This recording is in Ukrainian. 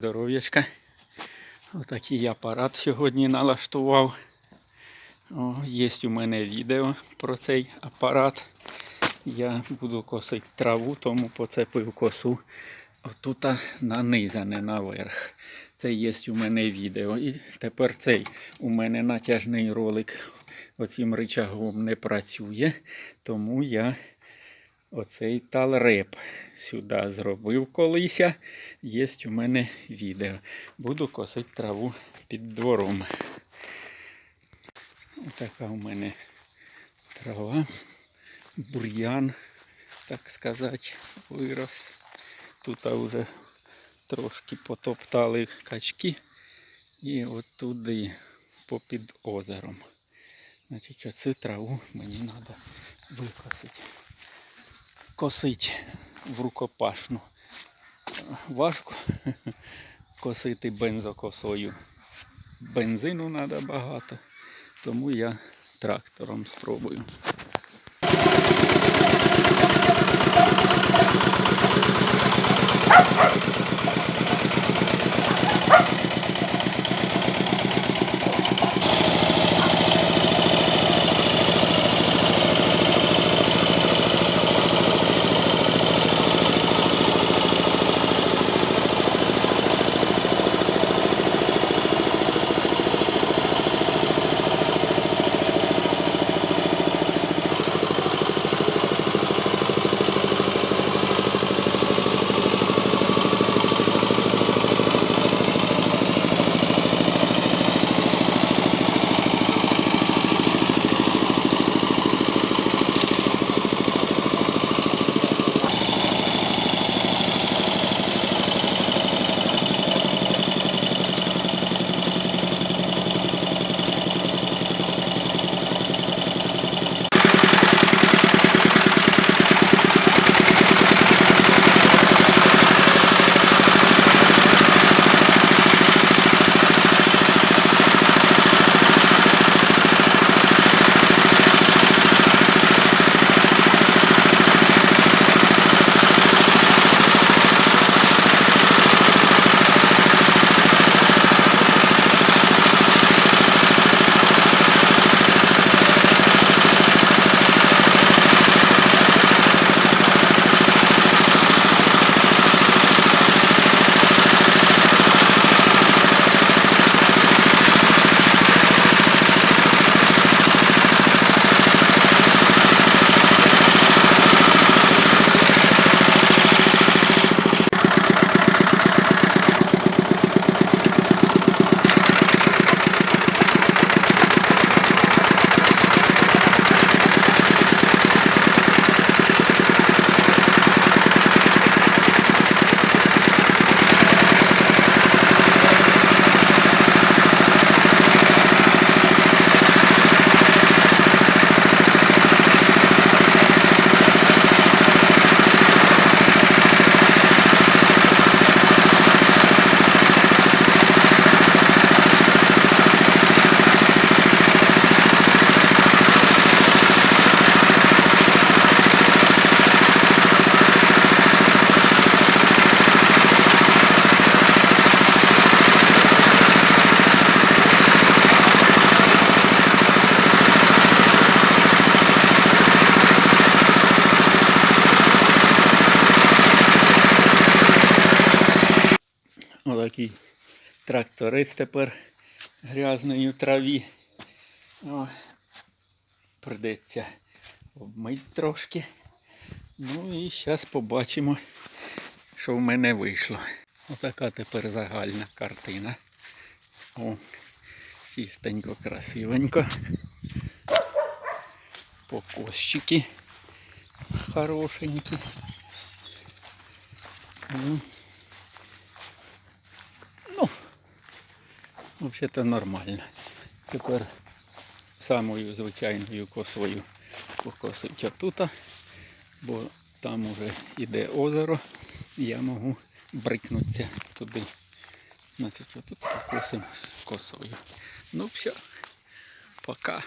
Здоров'ячка. Отакий апарат сьогодні налаштував. О, є у мене відео про цей апарат. Я буду косити траву, тому поцепив косу отут нанизане наверх. Це є у мене відео. І тепер цей у мене натяжний ролик оцим рычагом не працює, тому я оцей талреп сюди зробив колись. Є у мене відео. Буду косити траву під двором. Така у мене трава, бур'ян, так сказати, вирос. Тут вже трошки потоптали качки і от туди попід озером. Значить, оцю траву мені треба викосити. Косить в рукопашну. Важко косити бензокосою. Бензину треба багато, тому я трактором спробую. Отакий тракторист тепер грязної траві. О, придеться обмить трошки. Ну і зараз побачимо, що в мене вийшло. Отака тепер загальна картина. О, чистенько, красивенько. Покосчики хорошенькі. Ну, взагалі нормально. Тепер самою звичайною косою покосить отут, бо там уже йде озеро, і я можу брикнутися туди. Значить, отут покосимо косою. Ну все, пока.